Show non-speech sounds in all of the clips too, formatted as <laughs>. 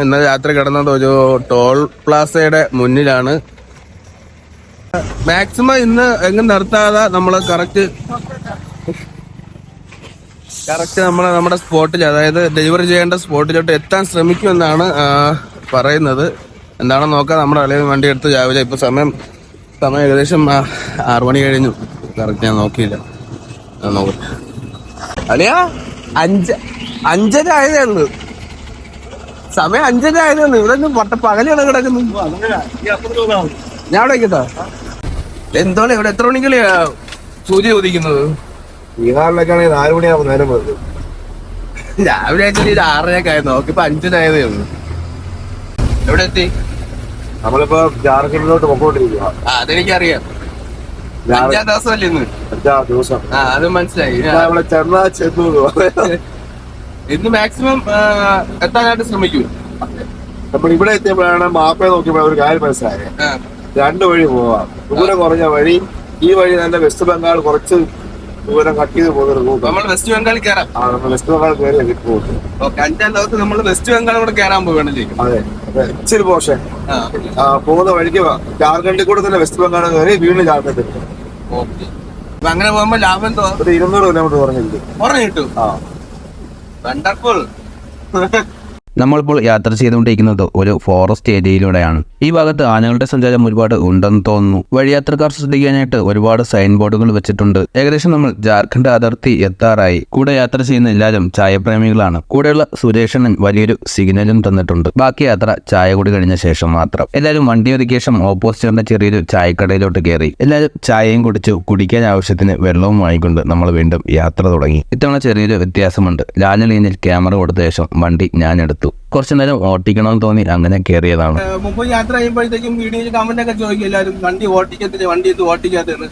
ഇന്നലെ രാത്രി കിടന്നത് ഒരു ടോൾ പ്ലാസയുടെ മുന്നിലാണ്. മാക്സിമം ഇന്ന് എങ്ങും നിർത്താതെ നമ്മൾ കറക്റ്റ് കറക്റ്റ് നമ്മൾ നമ്മുടെ സ്പോട്ടിൽ അതായത് ഡെലിവറി ചെയ്യേണ്ട സ്പോട്ടിലോട്ട് എത്താൻ ശ്രമിക്കുമെന്നാണ് പറയുന്നത്. എന്താണെന്ന് നോക്കാം നമ്മുടെ അളിയൻ വണ്ടി എടുത്ത് രാവിലെ ഇപ്പൊ സമയം സമയം ഏകദേശം ആറുമണി മണി കഴിഞ്ഞു. കറക്റ്റ് ഞാൻ നോക്കിയില്ല. നോക്കാം അളിയാ അഞ്ച് അഞ്ചര ആയതേ ഉള്ളൂ സമയം അഞ്ചര ആയതേ ഉള്ളൂ ഇവിടെ ഒന്നും പട്ട പകലാണ് കിടക്കുന്നു ഞാൻ അവിടെ കേട്ടോ എന്താണ് ഇവിടെ എത്ര മണിക്കല്ലേ സൂര്യ ഉദിക്കുന്നത് ബീഹാറിലേക്കാണെങ്കിൽ നാല് മണിയാവും നേരം വരുന്നത് രാവിലെ ആയിട്ട് ഒരു ആറരയൊക്കെ ആയിരുന്നു നോക്കിപ്പോ അഞ്ചരായതേ ഉള്ളൂ. എവിടെ എത്തി നമ്മളിപ്പോ ജാർഖണ്ഡിലോട്ട് പൊക്കോണ്ടിരിക്കുക ആ അതെനിക്കറിയാം. അഞ്ചാം ദിവസമല്ലേ ഇന്ന്? അഞ്ചാം ദിവസം. ആ അത് മനസ്സിലായി. ഇപ്പൊ നമ്മളെ ചെന്നാ ചെന്നു എന്ന് പറയാം. ഇന്ന് മാക്സിമം എത്താനായിട്ട് ശ്രമിക്കൂ. നമ്മൾ ഇവിടെ എത്തിയപ്പോഴാണ് മാപ്പേ നോക്കിയപ്പോൾ ഒരു കാര്യം മനസ്സിലായത് രണ്ടു വഴി പോവാം. ദൂരം കുറഞ്ഞ വഴി ഈ വഴി തന്നെ വെസ്റ്റ് ബംഗാൾ കുറച്ച് ദൂരം കട്ട് ചെയ്ത് പോകുന്ന റൂട്ട് നമ്മൾ വെസ്റ്റ് ബംഗാളിൽ കയറാം. ആ നമ്മൾ വെസ്റ്റ് ബംഗാൾ കയറി പോകും ഓക്കെ അഞ്ചാം ദിവസം നമ്മൾ വെസ്റ്റ് ബംഗാൾ കൂടെ കയറാൻ പോവുകയാണ് അതെ ഇച്ചിരി പോകുന്ന വഴിക്ക് ജാർഖണ്ഡിൽ കൂടെ തന്നെ വെസ്റ്റ് ബംഗാൾ കയറി വീണ്ടും ജാർഖണ്ഡ് എത്തും. ഓക്കെ അപ്പൊ അങ്ങനെ പോകുമ്പോ ലാഭം ഒരു ഇരുന്നൂറ് കിലോമീറ്റർ കുറഞ്ഞു കിട്ടും ആ. വണ്ടർഫുൾ നമ്മളിപ്പോൾ യാത്ര ചെയ്തുകൊണ്ടിരിക്കുന്നത് ഒരു ഫോറസ്റ്റ് ഏരിയയിലൂടെയാണ്. ഈ ഭാഗത്ത് ആനകളുടെ സഞ്ചാരം ഒരുപാട് ഉണ്ടെന്ന് തോന്നുന്നു. വഴിയാത്രക്കാർ ശ്രദ്ധിക്കാനായിട്ട് ഒരുപാട് സൈൻ ബോർഡുകൾ വെച്ചിട്ടുണ്ട്. ഏകദേശം നമ്മൾ ജാർഖണ്ഡ് അതിർത്തി എത്താറായി. കൂടെ യാത്ര ചെയ്യുന്ന എല്ലാവരും ചായപ്രേമികളാണ് കൂടെയുള്ള സുരേഷണൻ വലിയൊരു സിഗ്നലും തന്നിട്ടുണ്ട്. ബാക്കി യാത്ര ചായ കൂടി കഴിഞ്ഞ ശേഷം മാത്രം. എല്ലാവരും വണ്ടി ഒതുക്കിയ ശേഷം ഓപ്പോസിറ്റ് ചെറിയൊരു ചായക്കടയിലോട്ട് കയറി. എല്ലാവരും ചായയും കുടിച്ചു കുടിക്കാൻ ആവശ്യത്തിന് വെള്ളവും വാങ്ങിക്കൊണ്ട് നമ്മൾ വീണ്ടും യാത്ര തുടങ്ങി. ഇത്തവണ ചെറിയൊരു വ്യത്യാസമുണ്ട്. ലാലിനിൽ ക്യാമറ കൊടുത്ത ശേഷം വണ്ടി ഞാൻ എടുത്തു കുറച്ചു നേരം ഓട്ടിക്കണമെന്ന് തോന്നി. അങ്ങനെ കയറിയതാണ്. മുമ്പ് യാത്ര ചെയ്യുമ്പോഴത്തേക്കും വീഡിയോയിൽ കമന്റ് ഒക്കെ ചോദിക്കും എല്ലാവരും വണ്ടി ഓട്ടിക്കത്തില്ല? വണ്ടി ഇത് ഓട്ടിക്കാത്തത്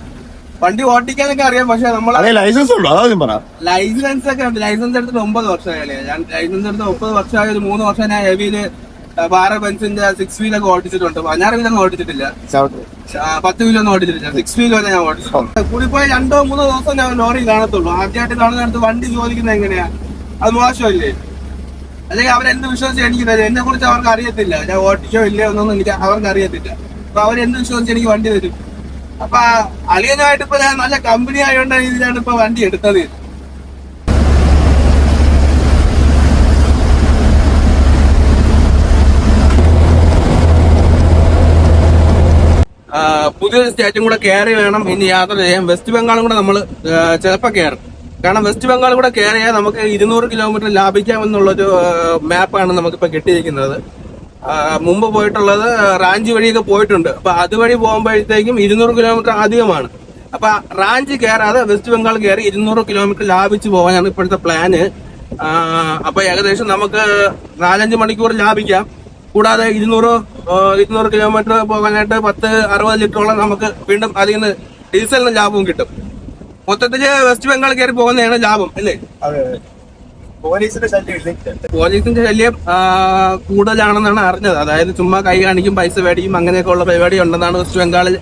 വണ്ടി ഓട്ടിക്കാനൊക്കെ അറിയാം പക്ഷെ നമ്മൾ ലൈസൻസ് ഉള്ളു. അതാദ്യം പറ ലൈസൻസ് ഒക്കെ ഉണ്ട്. ലൈസൻസ് എടുത്തിട്ട് ഒമ്പത് വർഷമായാലേ. ഞാൻ ലൈസൻസ് എടുത്ത് ഒമ്പത് വർഷമായ. ഒരു മൂന്ന് വർഷം ഞാൻ ഹെവിയിൽ ബാറ ബെൻസിന്റെ സിക്സ് വീലൊക്കെ ഓടിച്ചിട്ടുണ്ട്. പതിനാറ് വീലൊന്നും ഓടിച്ചിട്ടില്ല. പത്ത് വീലൊന്നും ഓടിച്ചിട്ടില്ല. സിക്സ് വീൽ വരെ ഞാൻ ഓടിച്ചിട്ടുണ്ട്. കൂടിപ്പോയ രണ്ടോ മൂന്നോ ദിവസം ഞാൻ ലോറി കാണത്തുള്ളൂ. ആദ്യമായിട്ട് കാണുന്നിടത്ത് വണ്ടി ചോദിക്കുന്നത് എങ്ങനെയാ? അത് മോശമല്ലേ? അല്ലെങ്കിൽ അവരെന്ത് വിശ്വസിച്ച് എനിക്ക് തരും? എന്നെ കുറിച്ച് അവർക്ക് അറിയത്തില്ല. ഞാൻ ഓട്ടിച്ചോ ഇല്ലയോ എന്നൊന്നും എനിക്ക് അവർക്ക് അറിയത്തില്ല. അപ്പൊ അവരെന്ത് വിശ്വസിച്ച് എനിക്ക് വണ്ടി തരും? അപ്പൊ അളിയനായിട്ട് ഇപ്പൊ ഞാൻ നല്ല കമ്പനി ആയതുകൊണ്ട് രീതിയിലാണ് ഇപ്പൊ വണ്ടി എടുത്തത്. പുതിയൊരു സ്റ്റേറ്റും കൂടെ കയറി വേണം. ഇനി യാത്ര ചെയ്യാം വെസ്റ്റ് ബംഗാളും കൂടെ നമ്മൾ ചിലപ്പോൾ കയറും കാരണം വെസ്റ്റ് ബംഗാൾ കൂടെ കയറിയാൽ നമുക്ക് ഇരുന്നൂറ് കിലോമീറ്റർ ലാഭിക്കാമെന്നുള്ളൊരു മാപ്പാണ് നമുക്കിപ്പോൾ കിട്ടിയിരിക്കുന്നത്. മുമ്പ് പോയിട്ടുള്ളത് റാഞ്ചി വഴിയൊക്കെ പോയിട്ടുണ്ട്. അപ്പൊ അതുവഴി പോകുമ്പോഴത്തേക്കും ഇരുന്നൂറ് കിലോമീറ്റർ അധികമാണ്. അപ്പൊ റാഞ്ചി കയറാതെ വെസ്റ്റ് ബംഗാൾ കയറി ഇരുന്നൂറ് കിലോമീറ്റർ ലാഭിച്ചു പോകാനാണ് ഇപ്പോഴത്തെ പ്ലാന് അപ്പൊ ഏകദേശം നമുക്ക് നാലഞ്ച് മണിക്കൂർ ലാഭിക്കാം. കൂടാതെ ഇരുന്നൂറ് ഇരുന്നൂറ് കിലോമീറ്റർ പോകാനായിട്ട് പത്ത് അറുപത് ലിറ്ററോളം നമുക്ക് വീണ്ടും അതിൽ നിന്ന് ഡീസലിന് ലാഭവും കിട്ടും. മൊത്തത്തിൽ വെസ്റ്റ് ബംഗാൾ കയറി പോകുന്നതാണ് ലാഭം അല്ലേ? പോലീസിന്റെ ശല്യം കൂടുതലാണെന്നാണ് അറിഞ്ഞത്. അതായത് ചുമ്മാ കൈ കാണിക്കും പൈസ മേടിക്കും അങ്ങനെയൊക്കെ ഉള്ള പരിപാടി ഉണ്ടെന്നാണ് വെസ്റ്റ് ബംഗാളിൽ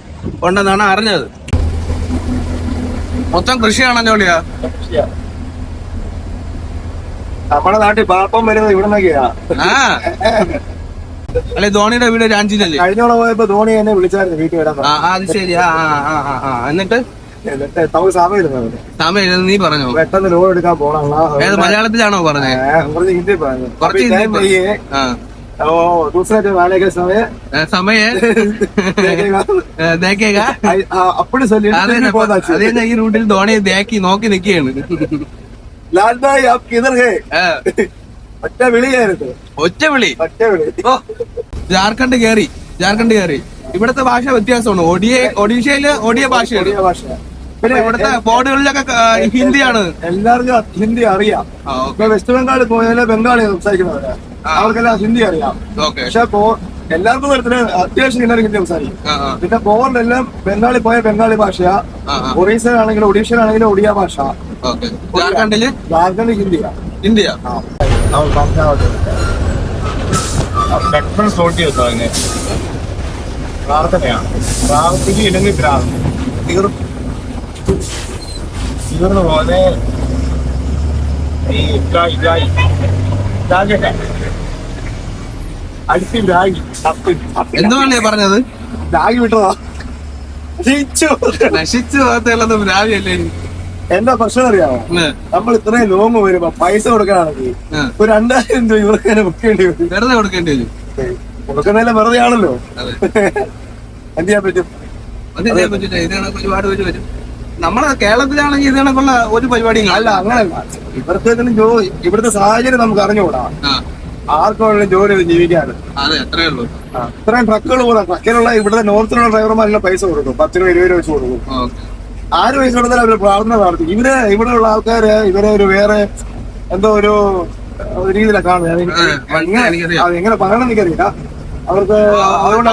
ഉണ്ടെന്നാണ് അറിഞ്ഞത്. മൊത്തം കൃഷിയാണോ അളിയാ നമ്മുടെ നാട്ടിൽ പാപ്പം വരുന്നത് ഇവിടെ നിന്നൊക്കെയാ. അല്ലെ ധോണിയുടെ വീട് രാഞ്ചിയിലല്ലേ കഴിഞ്ഞോളം പോയപ്പോ ധോണി എന്നെ വിളിച്ചായിരുന്നു വീട്ടിൽ വരാൻ ആ അത് ശരി. ആ ആ, ആ. എന്നിട്ട്? നീ പറഞ്ഞോ? പെട്ടെന്ന് ലോൺ എടുക്കാൻ പോണ ഏത് മലയാളത്തിലാണോ പറഞ്ഞത് കുറച്ച് ഹിന്ദി പറഞ്ഞു. അതേ ഈ റൂട്ടിൽ ധോണിയെ ദേക്കി നോക്കി നിക്കുകയാണ് ആപ് ഹേ. ഒറ്റ വിളി? ജാർഖണ്ഡ് കേറി ജാർഖണ്ഡ് കേറി ഇവിടത്തെ ഭാഷ വ്യത്യാസമാണ്. ഒഡിയ ഒഡീഷയിൽ ഒഡിയ ഭാഷയാണ്. ഭാഷ പിന്നെ ഇവിടുത്തെ ബോർഡുകളിലൊക്കെ ഹിന്ദിയാണ്. എല്ലാവർക്കും ഹിന്ദി അറിയാം. ഇപ്പൊ വെസ്റ്റ് ബംഗാളിൽ പോയാൽ ബംഗാളി സംസാരിക്കുന്നവരാ. അവർക്കെല്ലാം ഹിന്ദി അറിയാം. ഓക്കെ. പക്ഷെ എല്ലാവർക്കും തരത്തിൽ അത്യാവശ്യം എല്ലാവരും ഹിന്ദി സംസാരിക്കും. പിന്നെ ബോർഡിലെല്ലാം ബംഗാളി പോയ ബംഗാളി ഭാഷയാ. ഒറീസയിലാണെങ്കിലും ഒഡീഷയിലാണെങ്കിലും ഒഡിയ ഭാഷ. ഓക്കെ. ജാർഖണ്ഡിൽ? ജാർഖണ്ഡ് ഹിന്ദിയാ. ഹിന്ദിയാ? സ്ലോട്ട് ചെയ്തു അതിനെ. പ്രാർത്ഥനയാണ്. പ്രാർത്ഥിക്കുകയില്ലെങ്കിൽ പ്രാർത്ഥന തീർ തീർന്നു പോലെ. എന്തുകൊണ്ടേ പറഞ്ഞത്? രാഗി വിട്ടതാ. നശിച്ചു. നശിച്ചു പോകത്തുള്ളത് രാവിലെ എന്താ പ്രശ്നം അറിയാമോ? നമ്മൾ ഇത്രയും ലോങ് വരുമ്പോ പൈസ കൊടുക്കാനാണെങ്കിൽ ഒരു രണ്ടായിരം രൂപ ഇവർക്ക് തന്നെ വെക്കേണ്ടി വരും. വെറുതെ കൊടുക്കേണ്ടി വരും. കൊടുക്കുന്നതിലെ വെറുതെ ആണല്ലോ എന്ത് ചെയ്യാൻ പറ്റും? ഒരുപാട് പേര് വരും. നമ്മുടെ കേരളത്തിലാണെങ്കിൽ ഇത് കണക്കുള്ള ഒരു പരിപാടിയും അല്ല അങ്ങനെ ഇവിടുത്തെ ഇവർക്ക് ഇതിന് ജോലി ഇവിടുത്തെ സാഹചര്യം നമുക്ക് അറിഞ്ഞുകൂടാ. ആർക്കും വേണമെങ്കിലും ജോലി ചെയ്ത് ജീവിക്കാണ് അതെ അത്രേ ഉള്ളൂ. ഇത്രയും ട്രക്കുകൾ പോകാം ട്രക്കിലുള്ള ഇവിടുത്തെ നോർത്തിലുള്ള ഡ്രൈവർമാരെല്ലാം പൈസ കൊടുക്കും. പത്ത് രൂപ ഇരുപത് രൂപ വെച്ച് കൊടുക്കും. ആര് പൈസ കൊടുത്താലും അവർ പ്രാർത്ഥന നടത്തി. ഇവർ ഉള്ള ആൾക്കാര് ഇവരെ ഒരു വേറെ എന്തോ ഒരു രീതിയിലാണ് കാണുന്നത്. അത് എനിക്ക് ആ, മനസ്സിലായി, എനിക്കറിയാം. എങ്ങനെ പറയണം എനിക്കറിയില്ല. അവർക്ക് അതുകൊണ്ട്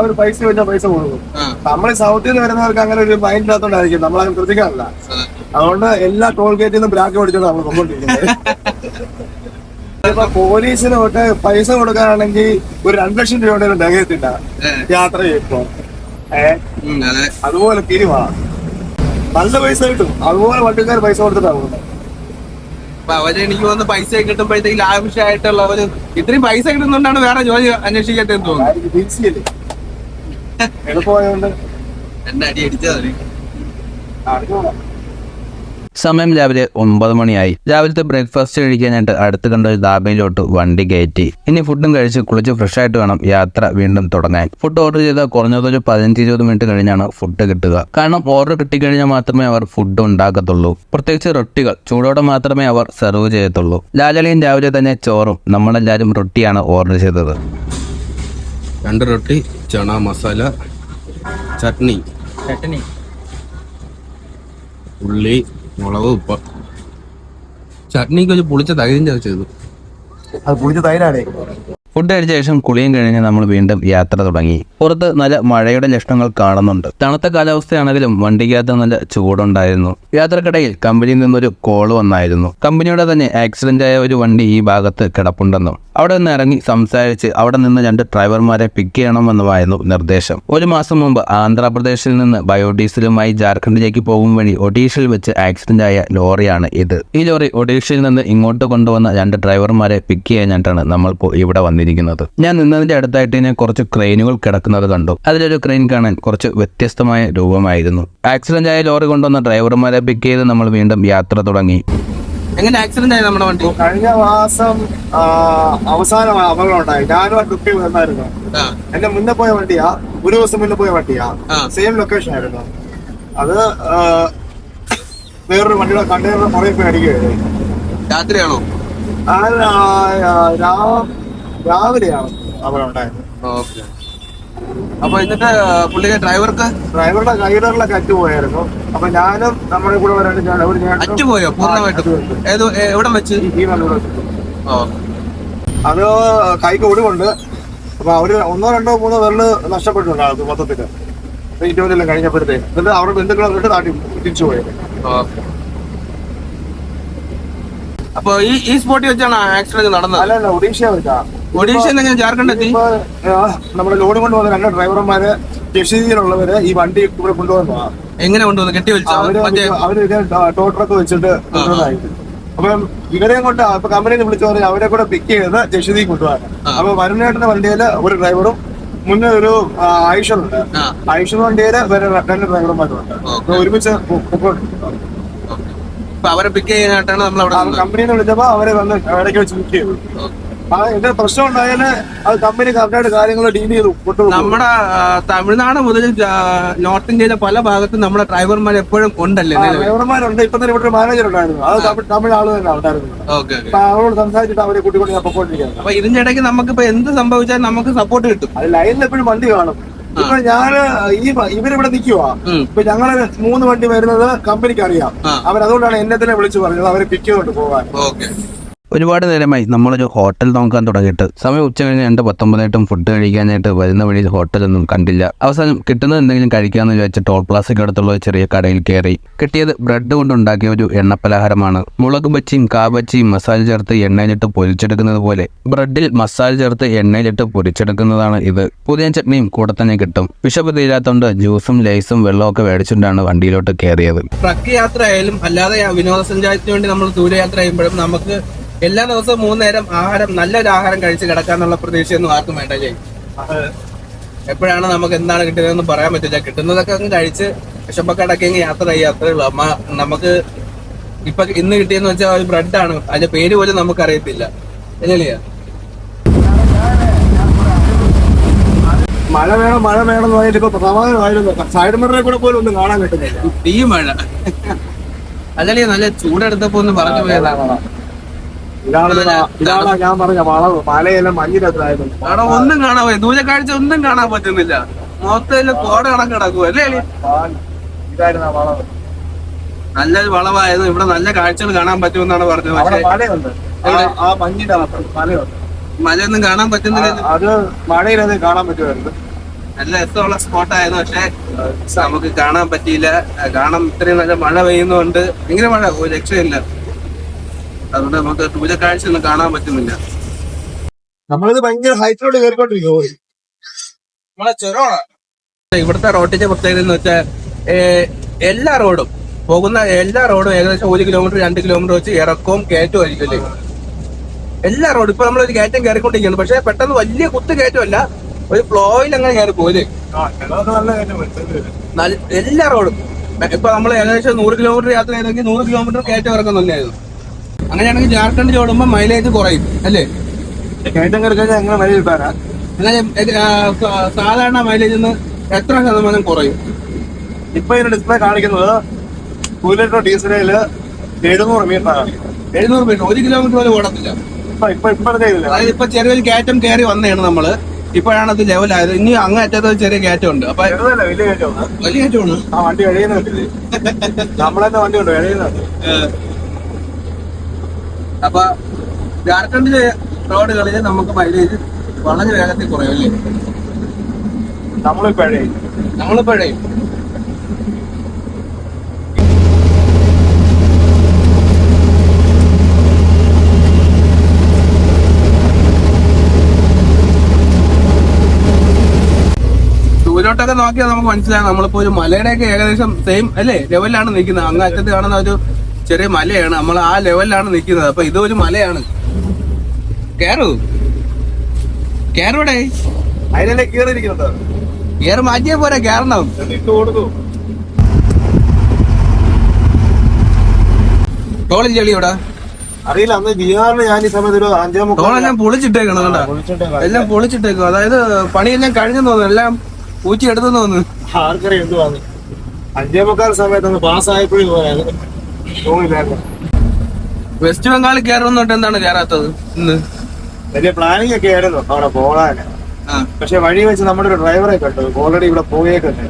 അവർ പൈസ വെച്ചാൽ പൈസ കൊടുക്കും. നമ്മൾ സൗത്തിൽ നിന്ന് വരുന്നവർക്ക് അങ്ങനെ ഒരു മൈൻഡ് ഇല്ലാത്തോണ്ടായിരിക്കും. നമ്മളെ ശ്രദ്ധിക്കാറില്ല. അതുകൊണ്ട് എല്ലാ ടോൾ ഗേറ്റിൽ നിന്നും ബ്രാക്ക് പഠിച്ചോണ്ട് നമ്മൾ കൊണ്ടിരിക്കുന്നത് <laughs> ഇപ്പൊ പോലീസിന് തൊട്ട് പൈസ കൊടുക്കാനാണെങ്കിൽ ഒരു രണ്ട് ലക്ഷം രൂപയുടെ ഒരു ഏ, യാത്ര ചെയ്യുമ്പോ. ഏഹ് അതുപോലെ തീരുമാനം. നല്ല പൈസ കിട്ടും. അതുപോലെ വണ്ടിക്കാർ പൈസ കൊടുത്തിട്ടാണ് കൊടുക്കുന്നത് അപ്പൊ അവർ എനിക്ക് വന്ന് പൈസ കിട്ടുമ്പോഴത്തേക്ക് ആവശ്യമായിട്ടുള്ള അവർ ഇത്രയും പൈസ കിട്ടുന്നോണ്ടാണ് വേറെ ജോലി അന്വേഷിക്കട്ടെ എന്ന് തോന്നുന്നു എളുപ്പമായതുകൊണ്ട് എന്റെ അടി അറിഞ്ഞോളാം സമയം രാവിലെ ഒമ്പത് മണിയായി. രാവിലത്തെ ബ്രേക്ക്ഫാസ്റ്റ് കഴിക്കാനായിട്ട് അടുത്ത് കണ്ട ഒരു ധാബയിലോട്ട് വണ്ടി കയറ്റി. ഇനി ഫുഡും കഴിച്ച് കുളിച്ച് ഫ്രഷ് ആയിട്ട് വേണം യാത്ര വീണ്ടും തുടങ്ങാൻ. ഫുഡ് ഓർഡർ ചെയ്ത കുറഞ്ഞതൊരു പതിനഞ്ച് ഇരുപത് മിനിറ്റ് കഴിഞ്ഞാണ് ഫുഡ് കിട്ടുക. കാരണം ഓർഡർ കിട്ടിക്കഴിഞ്ഞാൽ മാത്രമേ അവർ ഫുഡ് ഉണ്ടാക്കത്തുള്ളൂ പ്രത്യേകിച്ച് റൊട്ടികൾ ചൂടോടെ മാത്രമേ അവർ സെർവ് ചെയ്യത്തുള്ളൂ. ലാലളിയും രാവിലെ തന്നെ ചോറും നമ്മളെല്ലാവരും റൊട്ടിയാണ് ഓർഡർ ചെയ്തത്. രണ്ട് റൊട്ടി ചണ മസാല ചട്നി. ചട്നി. ഉള്ളി മുളക് ഉപ്പ്. ചട്നിക്ക് ഒരു പുളിച്ച തൈരും ചെയ്തു. അത് പുളിച്ച തൈരാണേ. ഫുഡ് കഴിച്ച ശേഷം കുളിയും കഴിഞ്ഞ് നമ്മൾ വീണ്ടും യാത്ര തുടങ്ങി. പുറത്ത് നല്ല മഴയുടെ ലക്ഷണങ്ങൾ കാണുന്നുണ്ട്. തണുത്ത കാലാവസ്ഥയാണെങ്കിലും വണ്ടിക്കകത്ത് നല്ല ചൂടുണ്ടായിരുന്നു. യാത്രക്കിടയിൽ കമ്പനിയിൽ നിന്നൊരു കോൾ വന്നായിരുന്നു. കമ്പനിയുടെ തന്നെ ആക്സിഡന്റ് ആയ ഒരു വണ്ടി ഈ ഭാഗത്ത് കിടപ്പുണ്ടെന്നും അവിടെ നിന്ന് ഇറങ്ങി സംസാരിച്ച് അവിടെ നിന്ന് രണ്ട് ഡ്രൈവർമാരെ പിക്ക് ചെയ്യണമെന്നുമായിരുന്നു നിർദ്ദേശം. ഒരു മാസം മുമ്പ് ആന്ധ്രാപ്രദേശിൽ നിന്ന് ബയോഡീസലുമായി ജാർഖണ്ഡിലേക്ക് പോകും വഴി ഒഡീഷയിൽ വെച്ച് ആക്സിഡന്റ് ആയ ലോറിയാണ് ഇത്. ഈ ലോറി ഒഡീഷയിൽ നിന്ന് ഇങ്ങോട്ട് കൊണ്ടുവന്ന രണ്ട് ഡ്രൈവർമാരെ പിക്ക് ചെയ്യാനായിട്ടാണ് നമ്മളിപ്പോൾ ഇവിടെ വന്നിരിക്കുന്നത്. ഞാൻ നിന്നതിന്റെ അടുത്തായിട്ട് ഞാൻ കുറച്ച് ക്രെയിനുകൾ കിടക്കുന്നത് കണ്ടു. അതിലൊരു ക്രെയിൻ കാണാൻ കുറച്ച് വ്യത്യസ്തമായ രൂപമായിരുന്നു. ആക്സിഡന്റ് ആയ ലോറി കൊണ്ടുവന്ന ഡ്രൈവർമാരെ പിക്ക് ചെയ്ത് നമ്മൾ വീണ്ടും യാത്ര തുടങ്ങി. എങ്ങനെ ആക്സിഡന്റ് ആയി നമ്മുടെ വണ്ടി? കഴിഞ്ഞ മാസം അവസാനം അപകടം ഉണ്ടായി ഞാനും ആ ട്രിപ്പിൽ വന്നായിരുന്നു. എന്റെ മുന്നേ പോയ വണ്ടിയാ ഒരു ദിവസം മുന്നേ പോയ വണ്ടിയാ. സെയിം ലൊക്കേഷൻ ആയിരുന്നു. അത് വേറൊരു വണ്ടിയുടെ കണ്ടെയ്നർ കുറെ പേര് അടിക്കുകയായിരുന്നു. രാത്രിയാണോ? രാവിലെയാണ് അപകടം ഉണ്ടായത് ഓക്കെ. അപ്പൊ എന്നിട്ട് പുള്ളിക്ക് ഡ്രൈവർക്ക്? ഡ്രൈവറുടെ ഗൈഡറിലൊക്കെ അറ്റുപോയായിരുന്നു. അപ്പൊ ഞാനും നമ്മുടെ കൂടെ ചേട്ടനും- അറ്റുപോയോ? പൂർണമായിട്ട്. ഏതോ എവിടെ വെച്ച്? ഈ- അത് കൈക്ക് ഒടിവുണ്ട്. അപ്പൊ അവർ ഒന്നോ രണ്ടോ മൂന്നോ വെള്ള് നഷ്ടപ്പെട്ടിട്ടുണ്ട് ആൾക്ക് മൊത്തത്തിൽ. ഇരുപതെല്ലാം കഴിഞ്ഞപ്പോഴത്തേ. എന്നിട്ട് അവരുടെ ബന്ധുക്കളെ എന്നിട്ട് നാട്ടിൽ തിരിച്ചു പോയത് അപ്പൊ ഈ ഈ സ്പോട്ടിൽ വെച്ചാണ് ആക്സിഡന്റ് നടന്നത്? അല്ല അല്ല ഒഡീഷ വെച്ചാ. ഒഡീഷയിൽ എങ്ങനെ ജാർഖണ്ഡ് എത്തി? നമ്മുടെ ലോഡ് കൊണ്ടുവന്ന രണ്ട് ഡ്രൈവർമാര് ജഷീദിയിലുള്ളവര് ഈ വണ്ടി ഇവിടെ കൊണ്ടുവന്നതാ. എങ്ങനെ കൊണ്ടുവന്നു? കെട്ടി വെച്ചോ അവർ ടോ ട്രക്ക് വെച്ചിട്ട് അപ്പം ഇവരെയും കൊണ്ട് ഇപ്പൊ കമ്പനിയിൽ വിളിച്ചു പറഞ്ഞാൽ അവരെ കൂടെ പിക്ക് ചെയ്ത് ജഷീതി കൊണ്ടുപോകാൻ. അപ്പൊ വരുണേട്ടന്റെ വണ്ടിയിൽ ഒരു ഡ്രൈവറും മുന്നേ ഒരു ആയുഷുണ്ട് ഉണ്ട് വണ്ടിയിൽ വേറെ രണ്ട് ഡ്രൈവർമാരുണ്ട്. അപ്പൊ ഒരുമിച്ച്. അപ്പൊ അവരെ പിക്ക് ചെയ്യാനായിട്ടാണ് നമ്മൾ. കമ്പനിയിൽ വിളിച്ചപ്പോ അവരെ വന്ന് ഇടയ്ക്ക് വെച്ച് പിക്ക് ചെയ്തു. എന്തെങ്കിലും പ്രശ്നം ഉണ്ടായാൽ അത് കമ്പനി കറക്റ്റായിട്ട് കാര്യങ്ങൾ ഡീൽ ചെയ്തു നമ്മുടെ തമിഴ്നാട് മുതൽ നോർത്ത് ഇന്ത്യയിലെ പല ഭാഗത്തും നമ്മുടെ ഡ്രൈവർമാർ എപ്പോഴും ഉണ്ടല്ലേ ഡ്രൈവർമാരുണ്ട്. ഇപ്പൊ തന്നെ ഇവിടെ മാനേജർ ഉണ്ടായിരുന്നു. അത് തമിഴ് ആൾ തന്നെ ഉണ്ടായിരുന്നു അവരോട് സംസാരിച്ചിട്ട് അവരെ കൂട്ടിക്കൊണ്ട് ഞാൻ പൊക്കോണ്ടിരിക്കുന്നത് അപ്പൊ ഇതിന്റെ ഇടയ്ക്ക് നമുക്ക് ഇപ്പൊ എന്ത് സംഭവിച്ചാൽ നമുക്ക് സപ്പോർട്ട് കിട്ടും. അത് ലൈനിൽ എപ്പോഴും വണ്ടി കാണും. ഇപ്പൊ ഞാൻ ഈ ഇവരിവിടെ നിൽക്കുവാ. ഇപ്പൊ ഞങ്ങൾ മൂന്ന് വണ്ടി വരുന്നത് കമ്പനിക്ക് അറിയാം. അവരതുകൊണ്ടാണ് എന്നെ തന്നെ വിളിച്ചു പറഞ്ഞത്. അവരെ പിക്ക് ചെയ്തോണ്ട് പോകാൻ. ഓക്കെ. ഒരുപാട് നേരമായി നമ്മളൊരു ഹോട്ടൽ നോക്കാൻ തുടങ്ങിയിട്ട്. സമയം ഉച്ച കഴിഞ്ഞ് രണ്ട് പത്തൊമ്പതായിട്ടും ഫുഡ് കഴിക്കാനായിട്ട് വരുന്ന വഴിയിൽ ഹോട്ടലൊന്നും കണ്ടില്ല. അവസാനം കിട്ടുന്നത് എന്തെങ്കിലും കഴിക്കാമെന്ന് വിചാരിച്ച ടോൾ പ്ലാസയ്ക്ക് അടുത്തുള്ള ചെറിയ കടയിൽ കയറി. കിട്ടിയത് ബ്രെഡ് കൊണ്ടുണ്ടാക്കിയ ഒരു എണ്ണപ്പലഹാരമാണ്. മുളക് ബച്ചിയും കാബച്ചിയും മസാല ചേർത്ത് എണ്ണയിലിട്ട് പൊരിച്ചെടുക്കുന്നത് പോലെ. ബ്രെഡിൽ മസാല ചേർത്ത് എണ്ണയിലിട്ട് പൊരിച്ചെടുക്കുന്നതാണ് ഇത്. പുതിയ ചട്നിയും കൂടെ തന്നെ കിട്ടും. വിശപ്പ് തീരാത്തോണ്ട് ജ്യൂസും ലൈസും വെള്ളവും ഒക്കെ മേടിച്ചുകൊണ്ടാണ് വണ്ടിയിലോട്ട് കയറിയത്. ട്രക്ക് യാത്ര ആയാലും അല്ലാതെ വിനോദസഞ്ചാരത്തിന് വേണ്ടി നമ്മൾ ദൂരയാത്ര ചെയ്യുമ്പോഴും നമുക്ക് എല്ലാ ദിവസവും മൂന്ന് നേരം ആഹാരം നല്ലൊരു ആഹാരം കഴിച്ച് കിടക്കാന്നുള്ള പ്രതീക്ഷയൊന്നും ആർക്കും വേണ്ട ചെയ്യും എപ്പോഴാണ് നമുക്ക് എന്താണ് കിട്ടുന്നതെന്ന് പറയാൻ പറ്റില്ല. കിട്ടുന്നതൊക്കെ അങ്ങ് കഴിച്ച് വിശപ്പൊക്കെ അടക്കിയെങ്കിൽ യാത്ര ഉള്ളൂ. അമ്മ നമുക്ക് ഇപ്പൊ ഇന്ന് കിട്ടിയെന്ന് വെച്ചാൽ ഒരു ബ്രെഡാണ്. അതിന്റെ പേര് പോലും നമുക്ക് അറിയത്തില്ല അല്ലേ മഴ വേണം മഴ വേണം എന്ന് പറഞ്ഞിട്ട് ഇപ്പൊ സൈഡ് മിററെ കൂടെ പോലും ഒന്നും കാണാൻ കിട്ടുന്നില്ല. ഈ മഴ. അതല്ലേ നല്ല ചൂടെടുത്തപ്പോ ഒന്ന് പറഞ്ഞു പോയതാണ് ഇതാണ് ഞാൻ പറഞ്ഞ വളവ്. മലയെല്ലാം മഞ്ഞിനകത്തായിരുന്നു അവിടെ ഒന്നും കാണാൻ പോയി കാഴ്ച ഒന്നും കാണാൻ പറ്റുന്നില്ല. മൊത്തം കോട കണക്ക് കിടക്കുക അല്ലേ അലി? ഇതായിരുന്നു ആ വളവ്. നല്ലൊരു വളവായിരുന്നു. ഇവിടെ നല്ല കാഴ്ചകൾ കാണാൻ പറ്റുമെന്നാണ് പറഞ്ഞത്. പക്ഷേ മലയുണ്ട്. ആ- മഞ്ഞിന്റെ മലയുണ്ട്. കാണാൻ പറ്റുന്നില്ല. അത് മഴയിലത് കാണാൻ പറ്റുമായിരുന്നു. നല്ല രസമുള്ള സ്പോട്ടായിരുന്നു. പക്ഷെ നമുക്ക് കാണാൻ പറ്റിയില്ല. കാണാൻ ഇത്രയും നല്ല മഴ പെയ്യുന്നതുകൊണ്ട് ഭയങ്കര മഴ. ഒരു രക്ഷയില്ല അതുകൊണ്ട് നമുക്ക് ദൂരക്കാഴ്ച ഒന്നും കാണാൻ പറ്റുന്നില്ല. നമ്മളിത് ഭയങ്കര ഹൈറ്റിലോട്ട് കയറിക്കൊണ്ടിരിക്കും നമ്മളെ ചുരമാണ് ഇവിടുത്തെ റോഡിന്റെ പ്രത്യേകത എന്ന് വെച്ചാൽ എല്ലാ റോഡും പോകുന്ന എല്ലാ റോഡും ഏകദേശം ഒരു കിലോമീറ്റർ രണ്ട് കിലോമീറ്റർ വെച്ച് ഇറക്കവും കയറ്റവും ആയിരിക്കും എല്ലാ റോഡും ഇപ്പൊ നമ്മളൊരു കയറ്റം കയറിക്കൊണ്ടിരിക്കുകയാണ്. പക്ഷെ പെട്ടെന്ന് വലിയ കുത്ത് കയറ്റമല്ല ഒരു ഫ്ലോയിൽ അങ്ങനെ കയറി പോലെ എല്ലാ റോഡും. ഇപ്പൊ നമ്മൾ ഏകദേശം നൂറ് കിലോമീറ്റർ യാത്ര ചെയ്തെങ്കിൽ നൂറ് കിലോമീറ്റർ കയറ്റം ഇറക്കം തന്നെയായിരുന്നു അങ്ങനെയാണെങ്കിൽ ജാർഖണ്ഡിൽ ഓടുമ്പോൾ മൈലേജ് കുറയും അല്ലേ? കയറ്റം കിടക്കാൻ അങ്ങനെ ആ, സാ- സാധാരണ മൈലേജിൽ നിന്ന് എത്ര ശതമാനം കുറയും? ഇപ്പൊ ഇതിന്റെ ഡിസ്പ്ലേ കാണിക്കുന്നത് ലിറ്റർ ഡീസലിൽ എഴുന്നൂറ് മീറ്റർ ആണ്. എഴുന്നൂറ് മീറ്റർ ഒരു കിലോമീറ്റർ പോലും ഓടത്തില്ല. അതായത് ഇപ്പൊ ചെറിയൊരു കയറ്റം കയറി വന്നതാണ് നമ്മൾ. ഇപ്പോഴാണ് അത് ലെവലായത് ഇനി അങ്ങ് അറ്റത്ത് ചെറിയ കയറ്റം ഉണ്ട് അപ്പൊ വലിയ കയറ്റമാണ്. വലിയ കയറ്റമാണ്. ആ വണ്ടി കഴിയുന്നുണ്ട് <laughs> നമ്മളെന്താ വണ്ടി ഉണ്ട് കഴിയുന്നുണ്ട് അപ്പൊ ജാർഖണ്ഡിലെ റോഡുകളിൽ നമുക്ക് മൈലേജ് വളരെ വേഗത്തിൽ കുറയും അല്ലേ നമ്മളിപ്പോ കഴിയും നമ്മളിപ്പോഴേ ദൂരോട്ടൊക്കെ നോക്കിയാൽ നമുക്ക് മനസ്സിലാകും. നമ്മളിപ്പോ ഒരു മലയുടെ ഒക്കെ ഏകദേശം സെയിം അല്ലേ? ലെവലിലാണ് നിൽക്കുന്നത്. അങ്ങ് അറ്റത്ത് കാണുന്ന ഒരു ചെറിയ മലയാണ്. നമ്മൾ ആ ലെവലിലാണ് നിൽക്കുന്നത്. അപ്പൊ ഇതൊരു മലയാണ്. കേറൂ. കേറൂടെ. അതിനല്ലേ കയറിയിരിക്കുന്നത് കേറ് മാറ്റിയാ പോരെ കേറണം. ടോളി ചെളിയോടാ അറിയില്ല അന്ന് ഞാൻ ഈ സമയത്ത് ഒരു അഞ്ചേ മുക്കാൽ ടോളെല്ലാം പൊളിച്ചിട്ടേക്കണം കേട്ടോ എല്ലാം പൊളിച്ചിട്ടേക്കും അതായത് പണിയെല്ലാം കഴിഞ്ഞെന്ന് തോന്നുന്നു. എല്ലാം പൂച്ചി എടുത്തെന്ന് തോന്നുന്നു. ആർക്കറിയാം എന്തുവാന്ന്. അഞ്ചേ മുക്കാൽ സമയത്ത് പാസ്സായപ്പോഴും പോയായിരുന്നു തോന്നില്ലായിരുന്നു വെസ്റ്റ് ബംഗാളിൽ കയറുന്നോട്ട് എന്താണ് കേറാത്തത് ഇന്ന്? വലിയ പ്ലാനിങ് ഒക്കെ ആയിരുന്നു അവിടെ പോകാൻ പക്ഷെ വഴി വെച്ച് നമ്മുടെ ഒരു ഡ്രൈവറെ കണ്ടു. ഓൾറെഡി ഇവിടെ പോയേക്കുണ്ട്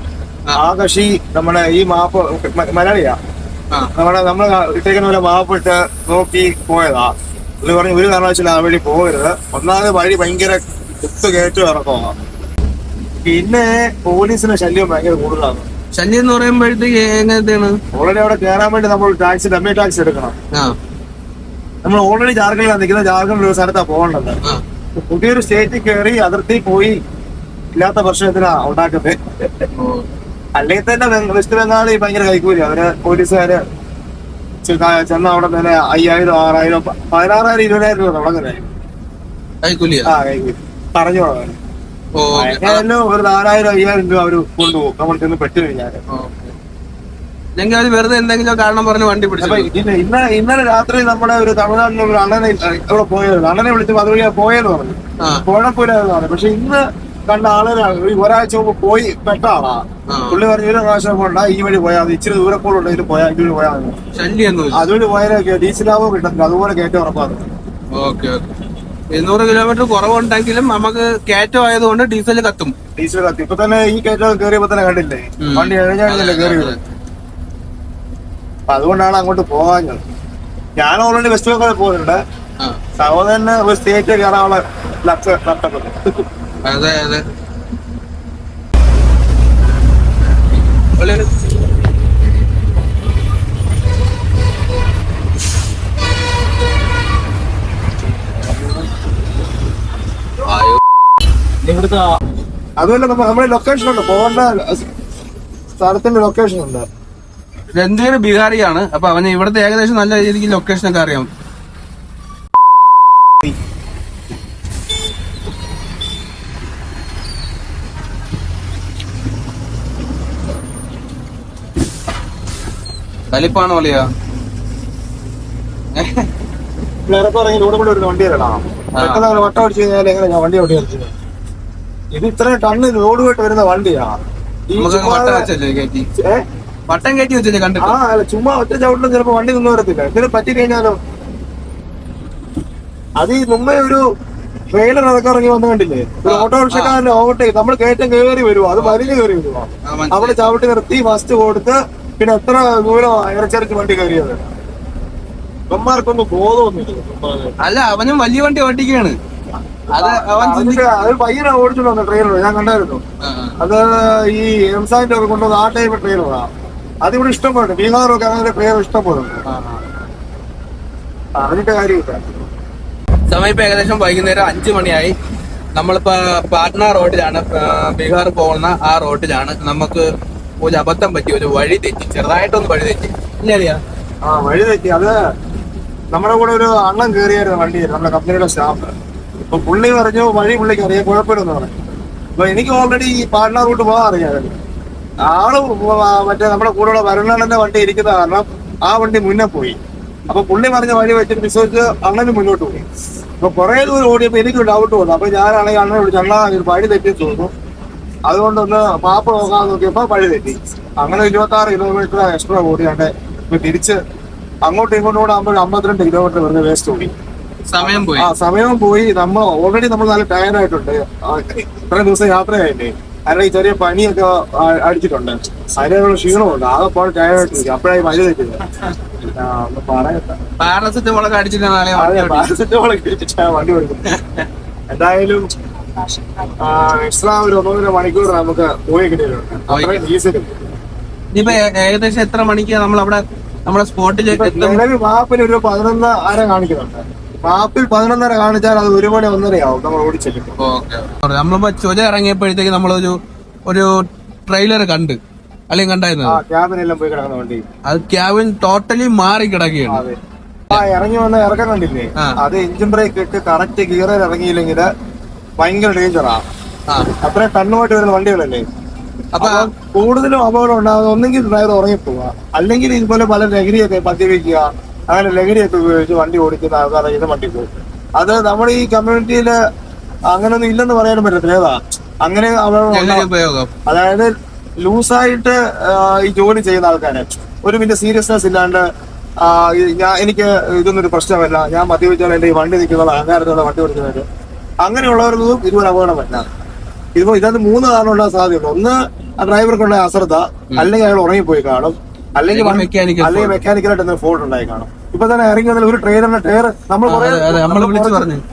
ആ. കക്ഷി നമ്മുടെ ഈ മാപ്പ് മലയാളിയാ. നമ്മുടെ നമ്മൾ ഇട്ടേക്കുന്ന പോലെ മാപ്പിട്ട് നോക്കി പോയതാ. ഇത് പറഞ്ഞു ഒരു കാരണവശാലും ആ വഴി പോകരുത്. ഒന്നാമത് വഴി ഭയങ്കര കുത്ത് കയറ്റം ഇറക്കമാണ്. പിന്നെ പോലീസിന്റെ ശല്യം ഭയങ്കര കൂടുതലാണ്. ശല്യം എന്ന് പറയുമ്പോഴത്തേക്ക് എങ്ങനത്തെയാണ്? ഓൾറെഡി അവിടെ കയറാൻ വേണ്ടി നമ്മൾ ടാക്സി ഡമ്മി ടാക്സി എടുക്കണം. ആ. നമ്മൾ ഓൾറെഡി ജാർഖണ്ഡിലാണ് നിൽക്കുന്നത്. ജാർഖണ്ഡ് ഒരു സ്ഥലത്താണ് പോകേണ്ടത്. പുതിയൊരു സ്റ്റേറ്റിൽ കയറി അതിർത്തി പോയി ഇല്ലാത്ത പ്രശ്നത്തിനാ ഉണ്ടാക്കുന്നത്. അല്ലെങ്കിൽ തന്നെ വെസ്റ്റ് ബംഗാളി ഭയങ്കര കൈക്കൂലി. അവർ പോലീസുകാര് ചെന്ന അവിടെ തന്നെ അയ്യായിരം ആറായിരം പതിനാറായിരം ഇരുപതിനായിരം രൂപ തുടങ്ങുന്നത് കൈക്കൂലി ആ കൈക്കൂലി. പറഞ്ഞു എങ്ങനെയല്ലോ ഒരു നാലായിരം അയ്യായിരം രൂപ അവർ കൊണ്ടുപോകും. നമ്മൾ ചെന്ന് പെട്ടു കഴിഞ്ഞാൽ. അല്ലെങ്കിൽ അവർ വെറുതെ എന്തെങ്കിലും കാരണം പറഞ്ഞ് വണ്ടി പിടിച്ചു ഇന്ന ഇന്നലെ ഇന്നലെ രാത്രി നമ്മുടെ ഒരു തമിഴ്നാട്ടിലെ ഒരു അണ്ണനെ ഇവിടെ പോയത് അണ്ണനെ വിളിച്ച് അതുവഴിയാ പോയെന്ന് പറഞ്ഞു. ആ. കുഴപ്പമില്ലാന്ന് പറഞ്ഞു. പക്ഷെ ഇന്ന് കണ്ട ആളുകളാണ് ഒരാഴ്ച മുമ്പ് പോയി പെട്ട ആളാ പുള്ളി പറഞ്ഞു ഒരു പ്രാവശ്യം കൊണ്ട ഈ വഴി പോയാൽ ഇച്ചിരി ദൂരെ കൂടെ ഉണ്ടെങ്കിൽ പോയാൽ ഇതുവഴി പോയാൽ അതുവഴി പോയാലൊക്കെ ഡീസൽ ലാഭം കിട്ടത്തില്ല അതുപോലെ കയറ്റം ഉറപ്പാണ്. Okay okay. ഇരുന്നൂറ് കിലോമീറ്റർ കുറവുണ്ടെങ്കിലും നമുക്ക് കയറ്റം ആയതുകൊണ്ട് ഡീസൽ കത്തും. ഡീസൽ കത്തി. ഇപ്പൊ തന്നെ ഈ കയറ്റം കയറിയപ്പോ തന്നെ കണ്ടില്ലേ? വണ്ടി എഴുതാണല്ലേ കേറിയത്. അപ്പൊ അതുകൊണ്ടാണ് അങ്ങോട്ട് പോകാഞ്ഞത്. ഞാൻ ഓൾറെഡി വെസ്റ്റ് ബംഗാളിൽ പോകുന്നുണ്ട്. സഹോദരന് ഒരു സ്റ്റേറ്റ് കയറാനുള്ള ലക്ഷ്യ നഷ്ടപ്പെട്ടു. അതെ അതെ. ഇവിടുത്തെ അതുമല്ല നമ്മ നമ്മുടെ ലൊക്കേഷൻ ഉണ്ട്. പോകേണ്ട സ്ഥലത്തിന്റെ ലൊക്കേഷൻ ഉണ്ട്. രണ്ടുപേരും ബീഹാറിയാണ് അപ്പൊ അവന് ഇവിടുത്തെ ഏകദേശം നല്ല രീതിക്ക് ലൊക്കേഷൻ ഒക്കെ അറിയാം. കലിപ്പാണോ ഇറക്കം ഇറങ്ങി റോഡ് കൂടെ ഒരു വണ്ടി വരണം പെട്ടെന്ന് വട്ടം അടിച്ചു കഴിഞ്ഞാൽ എങ്ങനെ ഞാൻ വണ്ടി ഓടി അടിച്ചത് ഇത് ഇത്രയും ടണ്ണ് ലോഡ് പോയിട്ട് വരുന്ന വണ്ടിയാ. വട്ടം കയറ്റി? വെച്ചല്ലേ കണ്ടു ആ അല്ല, ചുമ്മാ ഒറ്റ ചവിട്ടിലും ചിലപ്പോ വണ്ടി നിന്ന് വരത്തില്ല. ഇതിന് പറ്റി കഴിഞ്ഞാലോ? അത് ഈ മുമ്പേ ഒരു ട്രെയിലർ അതൊക്കെ ഇറങ്ങി വന്നു കണ്ടില്ലേ? ഒരു ഓട്ടോറിക്ഷക്കാരന്റെ ഓവർടേക്ക്. നമ്മൾ കയറ്റം കയറി വരുവാ. അത് വലിഞ്ഞു കയറി വരുവാ. അവിടെ ചവിട്ടി നിർത്തി ഫസ്റ്റ് കൊടുത്ത് പിന്നെ എത്ര ദൂരം ഇറച്ചിറക്കി വണ്ടി കയറിയത്? ഇവന്മാർക്കൊന്നും ബോധമൊന്നുമില്ല. അല്ല അവനും വലിയ വണ്ടി ഓട്ടിക്കുകയാണ്. അത് അവൻ അത് പയ്യനെ ഓടിച്ചോണ്ട് വന്ന ട്രെയിലർ ഞാൻ കണ്ടായിരുന്നു. അത് ഈ എംസാന്റെ ഒക്കെ കൊണ്ടുവന്ന ആ ടൈപ്പ് ട്രെയിലറാ അതിവിടെ ഇഷ്ടം പോലെ ബീഹാറൊക്കെ അങ്ങനെ ട്രെയിലർ ഇഷ്ടം പോലെ. അതിന്റെ കാര്യമില്ല. സമയം ഇപ്പൊ ഏകദേശം വൈകുന്നേരം അഞ്ചു മണിയായി. നമ്മളിപ്പോ പാട്ന റോഡിലാണ് ബീഹാർ പോകുന്ന ആ റോഡിലാണ്. നമുക്ക് ഒരു അബദ്ധം പറ്റി ഒരു വഴി തെറ്റി ചെറുതായിട്ടൊന്ന് വഴി തെറ്റി. ഇല്ല ആ വഴി തെറ്റി. അത് നമ്മുടെ കൂടെ ഒരു അണ്ണം കയറിയായിരുന്നു വണ്ടി നമ്മുടെ കമ്പനിയുടെ സ്റ്റാഫ്. അപ്പൊ പുള്ളി പറഞ്ഞു വഴി പുള്ളിക്ക് അറിയാം കുഴപ്പമില്ലെന്ന് പറഞ്ഞു അപ്പൊ എനിക്ക് ഓൾറെഡി ഈ പാട്ന റൂട്ട് പോകാൻ അറിയാമായിരുന്നു. ആൾ മറ്റേ നമ്മുടെ കൂടെയുള്ള വരുണണ്ണന്റെ വണ്ടി ഇരിക്കുന്ന കാരണം ആ വണ്ടി മുന്നേ പോയി. അപ്പൊ പുള്ളി പറഞ്ഞ വഴി വെച്ചിട്ട് വിശ്വസിച്ച് അങ്ങനെ മുന്നോട്ട് പോയി. അപ്പൊ കുറെ ദൂരം ഓടിയപ്പോ എനിക്കൊരു ഡൗട്ട് വന്നു. അപ്പൊ ഞാനാണെങ്കിൽ അണ്ണനെ വിളിച്ചു അണ്ണാ വഴി തെറ്റി തോന്നുന്നു. അതുകൊണ്ടൊന്ന് മാപ്പ് നോക്കാൻ നോക്കിയപ്പോ വഴി തെറ്റി. അങ്ങനെ ഇരുപത്തി ആറ് കിലോമീറ്റർ എക്സ്ട്രാ ഓടിയാണ്ട് തിരിച്ച് അങ്ങോട്ടും ഇങ്ങോട്ടും കൂടെ ആകുമ്പോൾ അമ്പത്തിരണ്ട് കിലോമീറ്റർ വെറുതെ വേസ്റ്റ് ഓടി. സമയം പോയി. ആ സമയം പോയി. നമ്മൾ ഓൾറെഡി നമ്മൾ നല്ല ടയർ ആയിട്ടുണ്ട്. ഇത്ര ദിവസം യാത്രയായില്ലേ? അല്ലെങ്കിൽ ചെറിയ പനിയൊക്കെ അടിച്ചിട്ടുണ്ട്. അതിനുള്ള ക്ഷീണമുണ്ട്. ആകെ പോലെ ടയർ ആയിട്ട് അപ്പോഴായി മഴ തെറ്റില്ല ഒന്ന് പറയണ്ട പാരസെറ്റമോളൊക്കെ അടിച്ചിട്ട് നാളെ വണ്ടി ഓടിക്കുന്നത് എന്തായാലും എക്സ്ട്രാ ഒരു ഒന്നൊന്നര മണിക്കൂർ നമുക്ക് പോയി കിട്ടിയിട്ടുണ്ട്. ഇനിയിപ്പോ ഏകദേശം എത്ര മണിക്ക് നമ്മൾ അവിടെ നമ്മുടെ സ്പോട്ടിൽ എത്തും? മാപ്പിൽ ഒരു പതിനൊന്ന് അര കാണിക്കുന്നുണ്ട്. മാപ്പിൽ പതിനൊന്നര കാണിച്ചാൽ അത് ഒരു മണി ഒന്നരയാവും. നമ്മൾ ഓക്കെ. നമ്മളിപ്പോ ചുര ഇറങ്ങിയപ്പോഴത്തേക്ക് നമ്മളൊരു ഒരു ട്രെയിലർ കണ്ട്. അല്ലെങ്കിൽ കണ്ടായിരുന്നു? ക്യാബിനെല്ലാം പോയി കിടക്കുന്ന വണ്ടി. അത് ക്യാബിൻ ടോട്ടലി മാറി കിടക്കുകയാണ്. ആ ഇറങ്ങി വന്ന ഇറക്കം കണ്ടില്ലേ. അത് എഞ്ചിൻ ബ്രേക്ക് ഇട്ട് കറക്റ്റ് ഗിയറിൽ ഇറങ്ങിയില്ലെങ്കിൽ ഭയങ്കര ഡേഞ്ചറാ അത്ര അത്രയും ടണ്ണുമായിട്ട് വരുന്ന വണ്ടികളല്ലേ? അപ്പൊ അപ്പൊ കൂടുതലും അപകടം ഉണ്ടാകുന്നത് ഒന്നെങ്കിൽ ഡ്രൈവർ ഉറങ്ങിപ്പോവുക അല്ലെങ്കിൽ ഇതുപോലെ പല ലഹരിയൊക്കെ മദ്യപിക്കുക അങ്ങനെ ലഹരിയൊക്കെ ഉപയോഗിച്ച് വണ്ടി ഓടിക്കുന്ന ആൾക്കാരെ ഇത് വണ്ടി പോകും അത് നമ്മുടെ ഈ കമ്മ്യൂണിറ്റിയിൽ അങ്ങനൊന്നും ഇല്ലെന്ന് പറയാനും പറ്റത്തില്ല. ഏതാ? അങ്ങനെ അതായത് ലൂസായിട്ട് ഈ ജോലി ചെയ്യുന്ന ആൾക്കാരെ. ഒരു മിനിറ്റ് സീരിയസ്നെസ് ഇല്ലാണ്ട് ഞാൻ എനിക്ക് ഇതൊന്നും ഒരു പ്രശ്നമല്ല. ഞാൻ മദ്യപിച്ചാൽ എന്റെ ഈ വണ്ടി നിൽക്കുന്നത് അഹങ്കാരത്തോടെ വണ്ടി ഓടിക്കുന്നത് അങ്ങനെയുള്ളവർക്കും ഇതുപോലെ അപകടം പറ്റാം ഇതിപ്പോ ഇതിനകത്ത് മൂന്ന് കാരണം ഉണ്ടാകാൻ സാധ്യതയുണ്ട്. ഒന്ന് ആ ഡ്രൈവർക്കുള്ള അശ്രദ്ധ. അല്ലെങ്കിൽ അയാൾ ഉറങ്ങിപ്പോയി കാണും. അല്ലെങ്കിൽ അല്ലെങ്കിൽ മെക്കാനിക്കലായിട്ട് ഫോൾട്ട് ഉണ്ടായി കാണും. ഇപ്പൊ തന്നെ ഇറങ്ങി വന്നാൽ ഒരു ട്രെയിനറിന്റെ ടയർ നമ്മൾ.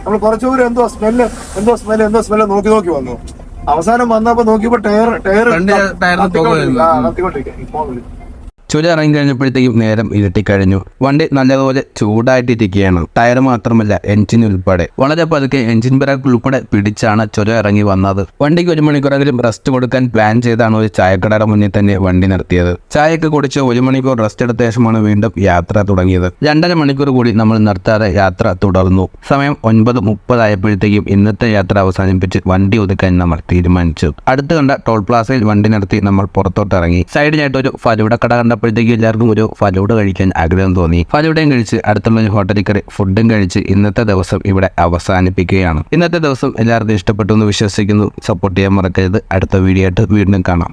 നമ്മൾ കുറച്ചു എന്തോ സ്മെല്ല് എന്തോ സ്മെല്ല് എന്തോ സ്മെല്ല് നോക്കി നോക്കി വന്നു. അവസാനം വന്നപ്പോ നോക്കിയപ്പോ ടയർ ടയർ ഫ്രണ്ട് ചുര ഇറങ്ങി കഴിഞ്ഞപ്പോഴത്തേക്കും നേരം ഇരുട്ടിക്കഴിഞ്ഞു. വണ്ടി നല്ലതുപോലെ ചൂടായിട്ടിരിക്കുകയാണ്. ടയർ മാത്രമല്ല എഞ്ചിൻ ഉൾപ്പെടെ. വളരെ പതുക്കെ എഞ്ചിൻ ബ്രേക്ക് ഉൾപ്പെടെ പിടിച്ചാണ് ചുരം ഇറങ്ങി വന്നത്. വണ്ടിക്ക് ഒരു മണിക്കൂറെങ്കിലും റെസ്റ്റ് കൊടുക്കാൻ പ്ലാൻ ചെയ്താണ് ഒരു ചായക്കടയുടെ മുന്നിൽ തന്നെ വണ്ടി നിർത്തിയത്. ചായയൊക്കെ കുടിച്ച് ഒരു മണിക്കൂർ റെസ്റ്റ് എടുത്ത ശേഷമാണ് വീണ്ടും യാത്ര തുടങ്ങിയത്. രണ്ടര മണിക്കൂർ കൂടി നമ്മൾ നിർത്താതെ യാത്ര തുടർന്നു. സമയം ഒൻപത് മുപ്പതായപ്പോഴത്തേക്കും ഇന്നത്തെ യാത്ര അവസാനിപ്പിച്ച് വണ്ടി ഒതുക്കാൻ നമ്മൾ തീരുമാനിച്ചു. അടുത്ത് കണ്ട ടോൾ പ്ലാസയിൽ വണ്ടി നിർത്തി നമ്മൾ പുറത്തോട്ട് ഇറങ്ങി സൈഡിലായിട്ട് ഒരു ഫലൂട കട കണ്ടപ്പോഴത്തേക്കും എല്ലാവർക്കും ഒരു ഫലൂട കഴിക്കാൻ ആഗ്രഹം തോന്നി. ഫലൂടയും കഴിച്ച് അടുത്തുള്ള ഒരു ഹോട്ടലിൽ കയറി ഫുഡും കഴിച്ച് ഇന്നത്തെ ദിവസം ഇവിടെ അവസാനിപ്പിക്കുകയാണ്. ഇന്നത്തെ ദിവസം എല്ലാവർക്കും ഇഷ്ടപ്പെട്ടു എന്ന് വിശ്വസിക്കുന്നു. സപ്പോർട്ട് ചെയ്യാൻ മറക്കരുത്. അടുത്ത വീഡിയോ ആയിട്ട് വീണ്ടും കാണാം.